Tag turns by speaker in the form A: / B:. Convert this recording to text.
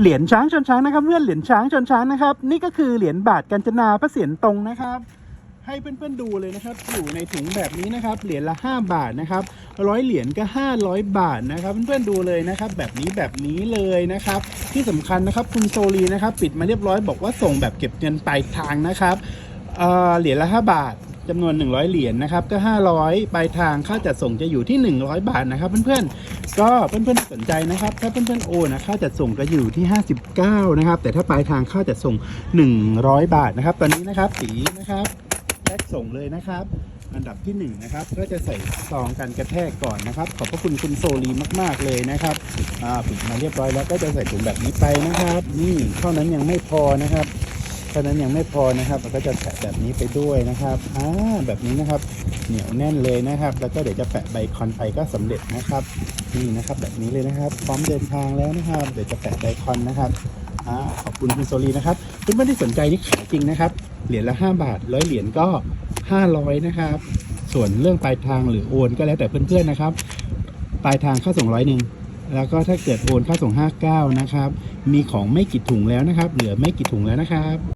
A: เหรียญช้างชนช้างนะครับเพื่อนเหรียญช้างชนช้างนะครับ นี่ก็คือเหรียญบาทกัญจนาพระเศียรตรงนะครับ ให้เพื่อนๆดูเลยนะครับ อยู่ในถุงแบบนี้นะครับ เหรียญละ 5 บาทนะครับร้อยเหรียญก็ 500 บาทนะครับ เพื่อนๆดูเลยนะครับ แบบนี้แบบนี้เลยนะครับ ที่สำคัญนะครับคุณโซลีนะครับ ปิดมาเรียบร้อยบอกว่าส่งแบบเก็บเงินปลายทางนะครับเออเหรียญละ 5 บาท จำนวน 100 เหรียญนะครับ ก็ 500ปลายทางค่าจัดส่งจะอยู่ที่ 100 บาทนะครับ เพื่อนๆ ก็เพื่อนๆสนใจนะครับ ถ้าเพื่อนๆโอนนะค่าจัดส่งก็อยู่ที่ 59 นะครับ แต่ถ้าปลายทางค่าจัดส่ง 100 บาทนะครับ ตอนนี้นะครับสีนะครับแพ็กส่งเลยนะครับอันดับที่1นะครับก็จะใส่ซองกันกระแทกก่อนนะครับ ขอบพระคุณคุณโซลีมาก ๆ เลยนะครับอ่าปิดมาเรียบร้อยแล้วก็จะใส่ถุงแบบนี้ไปนะครับ นี่เท่านั้นยังไม่พอนะครับ เท่านั้นยังไม่พอนะครับเราก็จะแปะแบบนี้ไปด้วยนะครับอ่าแบบนี้นะครับ เหนียวแน่นเลยนะครับ แล้วก็เดี๋ยวจะแปะใบคอนไปก็สำเร็จนะครับนี่นะครับ แบบนี้เลยนะครับ พร้อมเดินทางแล้วนะครับ เดี๋ยวจะแปะใบคอนนะครับอ่าขอบคุณคุณโซลีนะครับเพื่อนๆที่สนใจนี่ขายจริงนะครับ เหรียญละ 5 บาทร้อยเหรียญก็ 500 นะครับ ส่วนเรื่องปลายทางหรือโอนก็แล้วแต่เพื่อนๆนะครับ ปลายทางค่าส่งร้อยหนึ่งแล้วก็ถ้าเกิดโอนค่าส่ง 59 นะครับ มีของไม่กี่ถุงแล้วนะครับ เหลือไม่กี่ถุงแล้วนะครับ